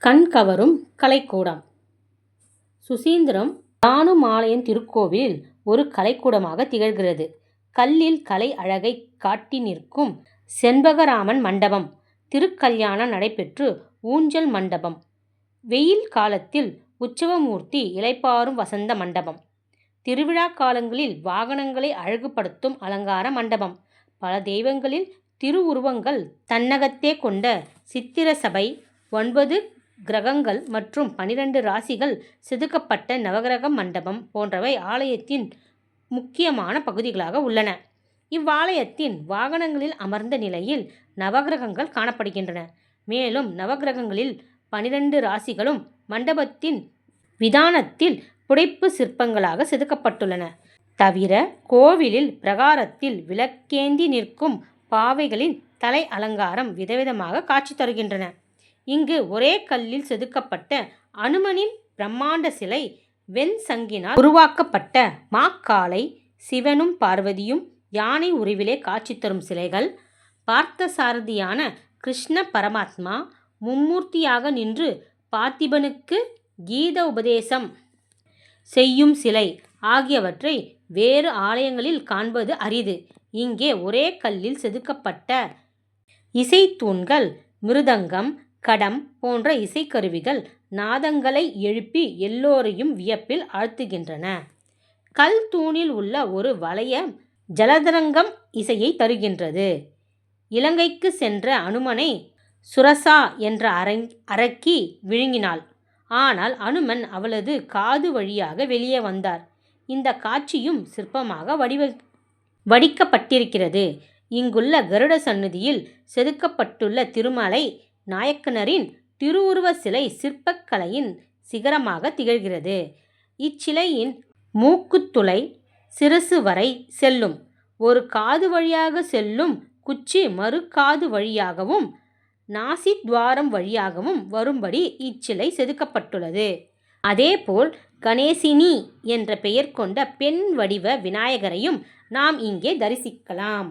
கண்கவரும் கலைக்கூடம். சுசீந்திரம் தானுமாலயம் திருக்கோவில் ஒரு கலைக்கூடமாக திகழ்கிறது. கல்லில் கலை அழகை காட்டி நிற்கும் செண்பகராமன் மண்டபம். திருக்கல்யாணம் நடைபெற்று ஊஞ்சல் மண்டபம். வெயில் காலத்தில் உற்சவமூர்த்தி இளைப்பாறும் வசந்த மண்டபம். திருவிழா காலங்களில் வாகனங்களை அழகுபடுத்தும் அலங்கார மண்டபம். பல தெய்வங்களில் திருவுருவங்கள் தன்னகத்தே கொண்ட சித்திர சபை ஒன்பது கிரகங்கள் மற்றும் பனிரெண்டு ராசிகள் செதுக்கப்பட்ட நவகிரக மண்டபம் போன்றவை ஆலயத்தின் முக்கியமான பகுதிகளாக உள்ளன. இவ்வாலயத்தின் வாகனங்களில் அமர்ந்த நிலையில் நவகிரகங்கள் காணப்படுகின்றன. மேலும் நவகிரகங்களில் பனிரெண்டு ராசிகளும் மண்டபத்தின் விதானத்தில் புடைப்பு சிற்பங்களாக செதுக்கப்பட்டுள்ளன. தவிர கோவிலில் பிரகாரத்தில் விளக்கேந்தி நிற்கும் பாவைகளின் தலை அலங்காரம் விதவிதமாக காட்சி தருகின்றன. இங்கு ஒரே கல்லில் செதுக்கப்பட்ட அனுமனின் பிரம்மாண்ட சிலை வெண்சங்கினால் உருவாக்கப்பட்ட மாக்காலை சிவனும் பார்வதியும் யானை உருவிலே காட்சி தரும் சிலைகள் பார்த்தசாரதியான கிருஷ்ண பரமாத்மா மும்மூர்த்தியாக நின்று பார்த்திபனுக்கு கீத உபதேசம் செய்யும் சிலை ஆகியவற்றை வேறு ஆலயங்களில் காண்பது அரிது. இங்கே ஒரே கல்லில் செதுக்கப்பட்ட இசைத்தூண்கள் மிருதங்கம் கடம் போன்ற இசைக்கருவிகள் நாதங்களை எழுப்பி எல்லோரையும் வியப்பில் ஆழ்த்துகின்றன. கல் தூணில் உள்ள ஒரு வளையம் ஜலதரங்கம் இசையை தருகின்றது. இலங்கைக்கு சென்ற அனுமனை சுரசா என்ற அரக்கி விழுங்கினாள். ஆனால் அனுமன் அவளது காது வழியாக வெளியே வந்தார். இந்த காட்சியும் சிற்பமாக வடிவ வடிக்கப்பட்டிருக்கிறது. இங்குள்ள கருட சன்னதியில் செதுக்கப்பட்டுள்ள திருமலை நாயக்கனரின் திருவுருவ சிலை சிற்பக்கலையின் சிகரமாக திகழ்கிறது. இச்சிலையின் மூக்குத்துளை சிரசு வரை செல்லும். ஒரு காது வழியாக செல்லும் குச்சி மறு காது வழியாகவும் நாசி துவாரம் வழியாகவும் வரும்படி இச்சிலை செதுக்கப்பட்டுள்ளது. அதேபோல் கணேசினி என்ற பெயர் கொண்ட பெண் வடிவ விநாயகரையும் நாம் இங்கே தரிசிக்கலாம்.